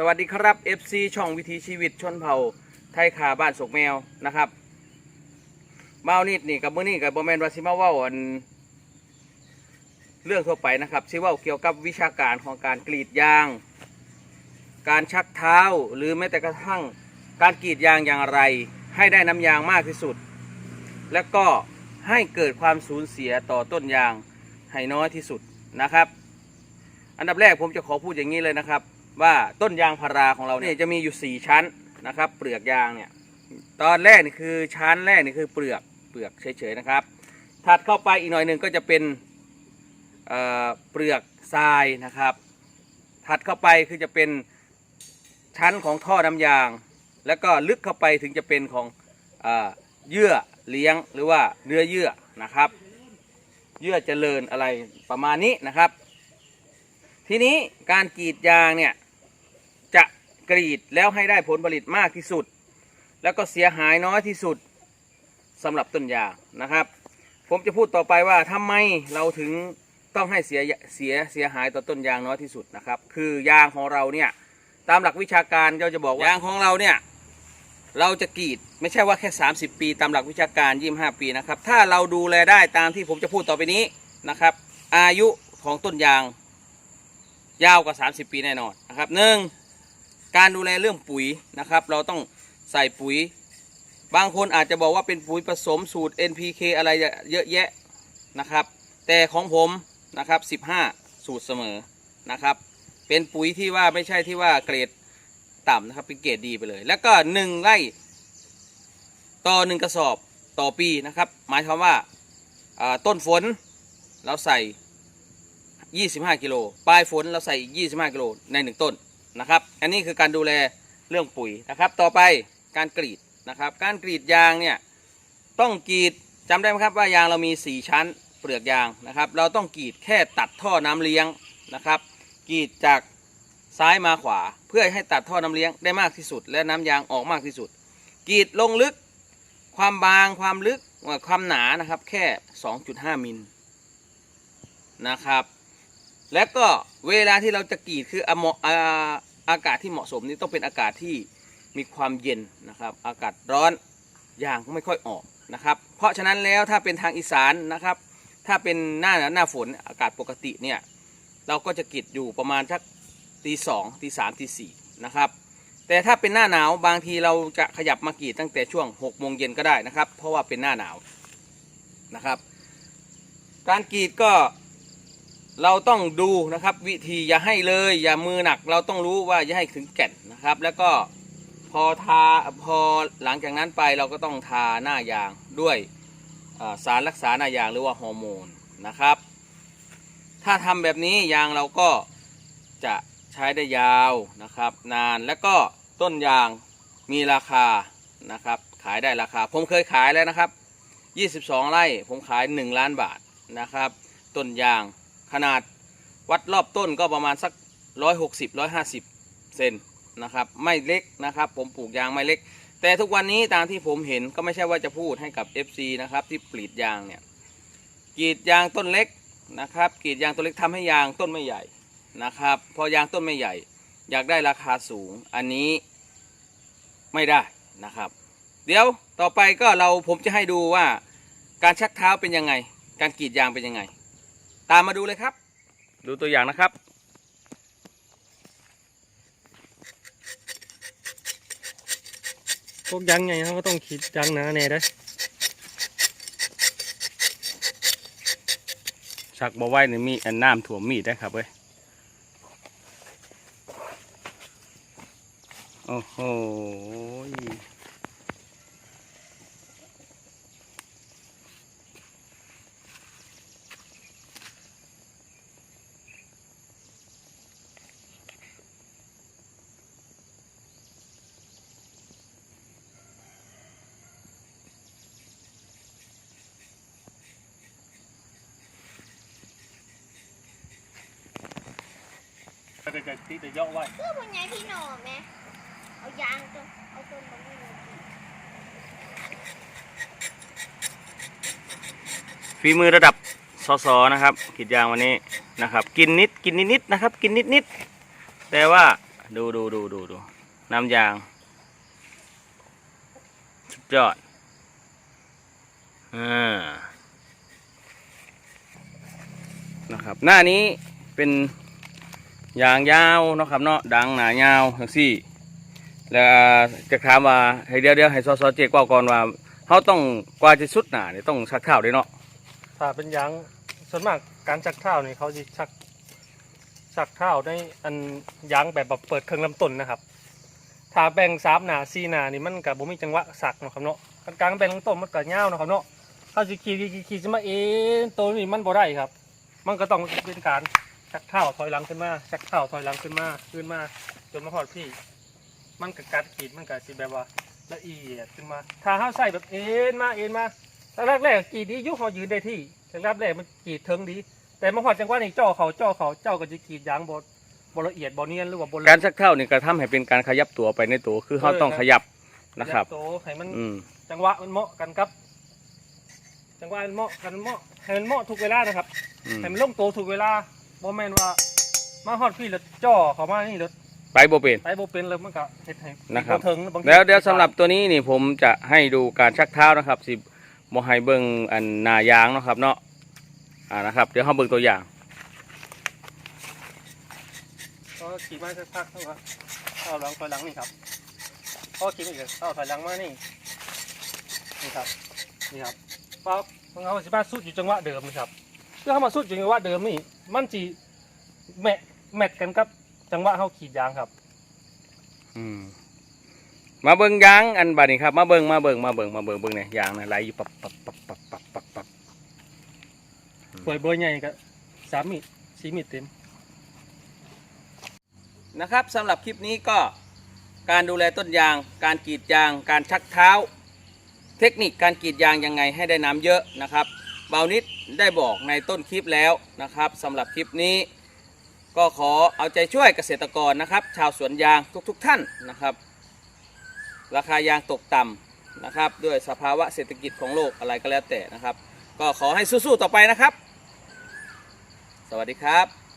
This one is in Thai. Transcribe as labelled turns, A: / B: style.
A: สวัสดีครับ FC ช่องวิถีชีวิตชนเผ่าไทยขาบ้านศกแมวนะครับเอานิดนี่กับมื้อนี้กับโมเมนวาสิมาว่าอันเรื่องทั่วไปนะครับสิว่าเกี่ยวกับวิชาการของการกรีดยาง การชักเท้าหรือแม้แต่กระทั่งการกรีดยางอย่างไร ให้ได้น้ำยางมากที่สุด และก็ให้เกิดความสูญเสียต่อต้นยางให้น้อยที่สุดนะครับ อันดับแรกผมจะขอพูดอย่างนี้เลยนะครับ ว่าต้นยางพาราของเราเนี่ยจะมีอยู่ 4 ชั้นนะครับ เปลือกยางเนี่ยตอนแรกนี่คือชั้นแรกนี่คือเปลือกเปลือกเฉยๆนะครับ ถัดเข้าไปอีกหน่อยหนึ่งก็จะเป็นเอ่อเปลือกทรายนะครับ ถัดเข้าไปคือจะเป็นชั้นของท่อน้ำยาง แล้วก็ลึกเข้าไปถึงจะเป็นของเออเยื่อเลี้ยงหรือว่าเนื้อเยื่อนะครับ เยื่อเจริญอะไรประมาณนี้นะครับ ทีนี้การกรีดยางเนี่ย จะกรีดแล้วให้ได้ผลผลิตมากที่สุด แล้วก็เสียหายน้อยที่สุดสำหรับต้นยางนะครับ ผมจะพูดต่อไปว่าทำไมเราถึงต้องให้เสียเสียเสียหายต่อต้นยางน้อยที่สุดนะครับ คือยางของเราเนี่ยตามหลักวิชาการเราจะบอกว่ายางของเราเนี่ยเราจะกรีดไม่ใช่ว่าแค่ 30 ปี ตามหลักวิชาการ 25 ปีนะครับ ถ้าเราดูแลได้ตามที่ผมจะพูดต่อไปนี้นะครับ อายุของต้นยางยาวกว่า 30 ปีแน่นอนนะครับหนึ่ง การดูแลเรื่องปุ๋ยนะครับ เราต้องใส่ปุ๋ย บางคนอาจจะบอกว่าเป็นปุ๋ยผสมสูตร NPK อะไรเยอะแยะนะครับ แต่ของผมนะครับ 15 สูตรเสมอนะครับ เป็นปุ๋ยที่ว่าไม่ใช่ที่ว่าเกรดต่ำนะครับเป็นเกรดดีไปเลย แล้วก็ 1 ไร่ต่อ 1 กระสอบต่อปีนะครับ หมายความว่าาต้นฝนเราใส่ 25 กิโล ปลายฝนเราใส่อีก25 กิโลใน 1 ต้น นะครับ อันนี้คือการดูแลเรื่องปุ๋ยนะครับ ต่อไปการกรีดนะครับ การกรีดยางเนี่ยต้องกรีดจำได้ไหมครับว่ายางเรามี 4 ชั้นเปลือกยางนะครับ เราต้องกรีดแค่ตัดท่อน้ำเลี้ยงนะครับ กรีดจากซ้ายมาขวา เพื่อให้ตัดท่อน้ำเลี้ยงได้มากที่สุด และน้ำยางออกมากที่สุด กรีดลงลึกความบางความลึกความหนานะครับแค่ 2.5 มิลนะครับ และก็เวลาที่เราจะกรีดคืออเหมาะอาอากาศที่เหมาะสมนี่ต้องเป็นอากาศที่มีความเย็นนะครับ อากาศร้อนยางไม่ค่อยออกนะครับ เพราะฉะนั้นแล้วถ้าเป็นทางอีสานนะครับ ถ้าเป็นหน้าหน้าฝนอากาศปกติเนี่ยเราก็จะกรีดอยู่ประมาณสักตีสองตีสามตีสี่นะครับแต่ถ้าเป็นหน้าหนาวบางทีเราจะขยับมากรีดตั้งแต่ช่วง6กโมงเย็นก็ได้นะครับ เพราะว่าเป็นหน้าหนาวนะครับ การกรีดก็ เราต้องดูนะครับ วิธีอย่าให้เลย อย่ามือหนัก เราต้องรู้ว่าอย่าให้ถึงแก่นนะครับ แล้วก็พอทาพอหลังจากนั้นไปเราก็ต้องทาหน้ายางด้วยสารรักษาหน้ายางหรือว่าฮอร์โมนนะครับ ถ้าทำแบบนี้ยางเราก็จะใช้ได้ยาวนะครับ นานแล้วก็ต้นยางมีราคานะครับ ขายได้ราคา ผมเคยขายแล้วนะครับ 22 ไร่ผมขาย 1 ล้านบาทนะครับ ต้นยาง ขนาดวัดรอบต้นก็ประมาณสัก160 150เซนนะครับ ไม่เล็กนะครับ ผมปลูกยางไม่เล็ก แต่ทุกวันนี้ตามที่ผมเห็นก็ไม่ใช่ว่าจะพูดให้กับ FC นะครับที่ปลีดยางเนี่ยกรีดยางต้นเล็กนะครับกรีดยางต้นเล็กทำให้ยางต้นไม่ใหญ่นะครับ พอยางต้นไม่ใหญ่ อยากได้ราคาสูงอันนี้ไม่ได้นะครับ เดี๋ยวต่อไปก็เราผมจะให้ดูว่าการชักเท้าเป็นยังไง การกรีดยางเป็นยังไง ตามมาดูเลยครับ ดูตัวอย่างนะครับ
B: พวกยังไงเขาก็ต้องคิดยังหนาแน่ได้
A: ชักบ่ไหวนี่มีอันน้ำถ่วมมีดได้ครับเว้ยโอ้โห เด็กๆที่จะย่อไว้
C: เพื่อพญายพี่หน่อไหมเอายางตัวเอาต้นมะม่วง
A: ฝีมือระดับสสนะครับกรีดยางวันนี้นะครับ กินนิดกินนิดนิดๆนะครับ กินนิดนิดๆแต่ว่าดูดูดูดูดูน้ำยางสุดยอดอ่านะครับ หน้านี้เป็น ยางยาวเนาะครับเนาะดังหนายาวทั้งสี่แล้วจะถามว่าให้เดี๋ยวเดี๋ยวให้ซอสเจกว่าก่อนว่าเขาต้องกว่าจะสุดหนาเนี่ยต้องชักข้าด้วยเนาะ
B: ถ้าเป็นยางส่วนมากการชักเท้านี่เขาจะชักชักเท้าในอันยางแบบแบบเปิดเครื่องลำต้นนะครับถ้าแบ่งสามหนาสี่หนานี่มันกับบ่มีจังหวะสักเนาะครับเนาะการกลางแบ่งลำต้นมันก็ยาวเนาะครับเนาะเขาจะขี่ขี่ขี่จะมาเอ็นตัวนี้มันบ่ได้ครับ มันก็ต้องเป็นการ ชักเท้าถอยหลังขึ้นมาชักเท้าถอยหลังขึ้นมาขึ้นมาจนมาหอดพี่ มันก็กัดขีดมันก็สิแบบว่าละเอียดขึ้นมาถ้าเขาใส่แบบเอ็นมาเอ็นมาแรกแรกๆกรีดดีอยุเขายืนได้ที่แรกแรกๆมันกรีดเทิงดี แต่มาหอดจังหวะนี้จ่อเขาจ่อเขาเจ้าก็จะกรีดยางบดบละเอียดบเนียนหรือว่าบละ
A: การชักเท้านี่ก็ทำให้เป็นการขยับตัวไปในตัวคือเขาต้องขยับนะครับ
B: โตให้มัน
A: อืม
B: จังหวะมันเหมาะกันครับ จังหวะมันเหมาะกันเหมาะให้มันเหมาะทุกเวลานะครับ
A: อืม
B: ให้มันลงตัวทุกเวลา โมแมนว่า มาฮอดพี่แล้วจ่อเขามานี่แล้ว
A: ไปโบเป็น
B: ไปโบเป็นเลยมันก็เฮ็ดให้
A: นะครับ
B: เทิงางที
A: แล้วเดี๋ยวสำหรับตัวนี้นี่ผมจะให้ดูการชักเท้านะครับสิโมให้เบิ่งอันหนายางเนาะครับเนาะอ่านะครับ เดี๋ยวเขาเบิ่งตัวอย่าง
B: ก็ขี่มาสักพักเท่ากับเข้าหลังถอยหลังนี่ครับพอขี่มาอีกเข้าถอยหลังมานี่นี่ครับนี่ครับปั๊บมันเอาสิบ้าสุดอยู่จังหวะเดิมนี่ครับ เพื่อเข้ามาสุดอยู่จังหวะเดิมนี่มันจีแมทแมทกันกับจังหวะเขาขีดยางครับ
A: อืมมาเบิ่งยางอันบัดนี้ครับ มาเบิ่งมาเบิ่งมาเบิ่งมาเบิ่งเบิ่งเนี่ยยางนะไหลอยู่ปับปับปับปับปับปับปับ
B: เปิดเบอร์ใหญ่ก็สามมิดสี่มิดเต็ม
A: นะครับสำหรับคลิปนี้ก็การดูแลต้นยาง การกรีดยาง การชักเท้า เทคนิคการกรีดยางยังไงให้ได้น้ำเยอะนะครับ เบานิดได้บอกในต้นคลิปแล้วนะครับสำหรับคลิปนี้ ก็ขอเอาใจช่วยเกษตรกรนะครับ ชาวสวนยางทุกๆทท่านนะครับ ราคายางตกต่ำนะครับ ด้วยสภาวะเศรษฐกิจของโลกอะไรก็แล้วแต่นะครับ ก็ขอให้สู้ๆต่อไปนะครับ สวัสดีครับ